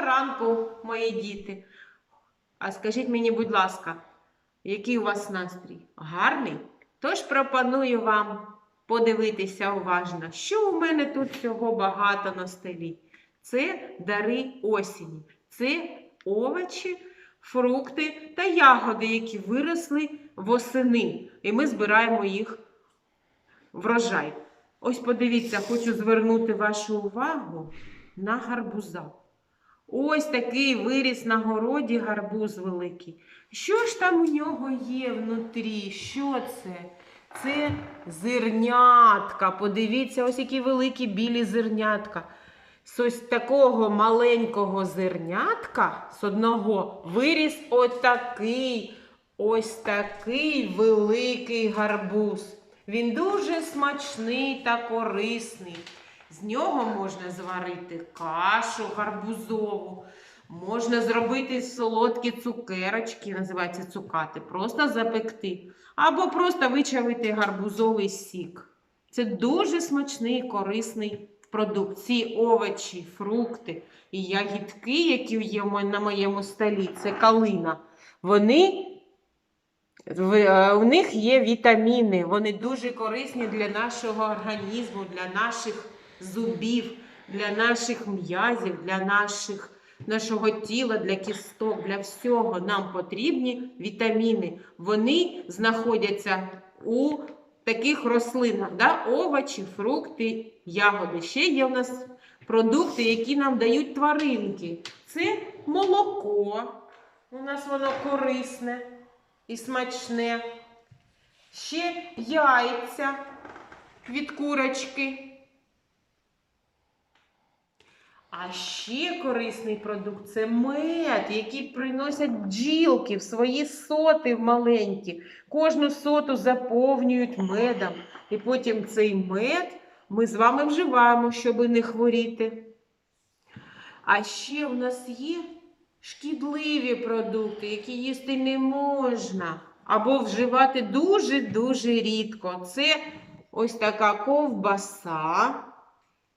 Ранку, мої діти. А скажіть мені, будь ласка, який у вас настрій? Гарний? Тож пропоную вам подивитися уважно, що у мене тут всього багато на столі. Це дари осені, це овочі, фрукти та ягоди, які виросли восени. І ми збираємо їх врожай. Ось подивіться, хочу звернути вашу увагу на гарбуза. Ось такий виріс на городі гарбуз великий. Що ж там у нього є внутрі? Що це? Це зернятка. Подивіться, ось які великі білі зернятка. З ось такого маленького зернятка з одного виріс отакий, ось такий великий гарбуз. Він дуже смачний та корисний. З нього можна зварити кашу гарбузову, можна зробити солодкі цукерочки, називаються цукати, просто запекти, або просто вичавити гарбузовий сік. Це дуже смачний корисний продукт. Ці овочі, фрукти і ягідки, які є на моєму столі, це калина. Вони в- е, у них є вітаміни, вони дуже корисні для нашого організму, для наших зубів, для наших м'язів, для наших, нашого тіла, для кісток, для всього нам потрібні вітаміни. Вони знаходяться у таких рослинах, да? овочі, фрукти, ягоди. Ще є у нас продукти, які нам дають тваринки. Це молоко. У нас воно корисне і смачне. Ще яйця від курочки. А ще корисний продукт це мед, який приносять бджілки в свої соти маленькі. Кожну соту заповнюють медом. І потім цей мед ми з вами вживаємо, щоб не хворіти. А ще в нас є шкідливі продукти, які їсти не можна, або вживати дуже-дуже рідко. Це ось така ковбаса.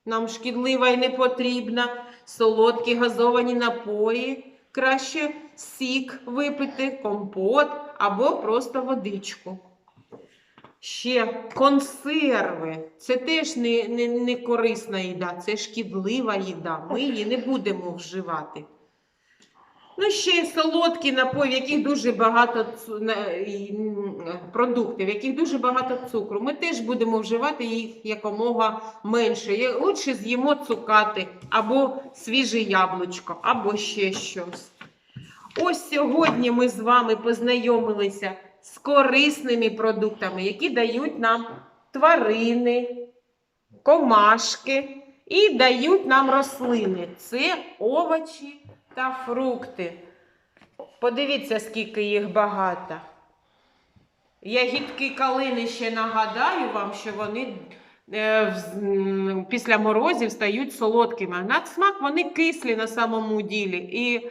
Нам шкідлива і не потрібна. Солодкі газовані напої. Краще сік випити, компот або просто водичку. Ще консерви. Це теж не, не, не корисна їда, це шкідлива їда. Ми її не будемо вживати. Ну, ще солодкі напої, в яких дуже багато продуктів, в яких дуже багато цукру. Ми теж будемо вживати їх якомога менше. Лучше з'їмо цукати або свіже яблучко, або ще щось. Ось сьогодні ми з вами познайомилися з корисними продуктами, які дають нам тварини, комашки і дають нам рослини. Це овочі та фрукти. Подивіться, скільки їх багато. Ягідки калини ще нагадаю вам, що вони е, після морозів стають солодкими. На смак вони кислі на самому ділі. І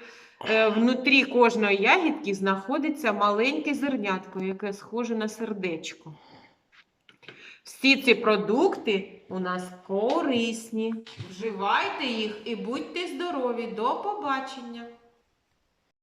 е, внутрі кожної ягідки знаходиться маленьке зернятко, яке схоже на сердечко. Всі ці продукти у нас корисні. Вживайте їх і будьте здорові. До побачення!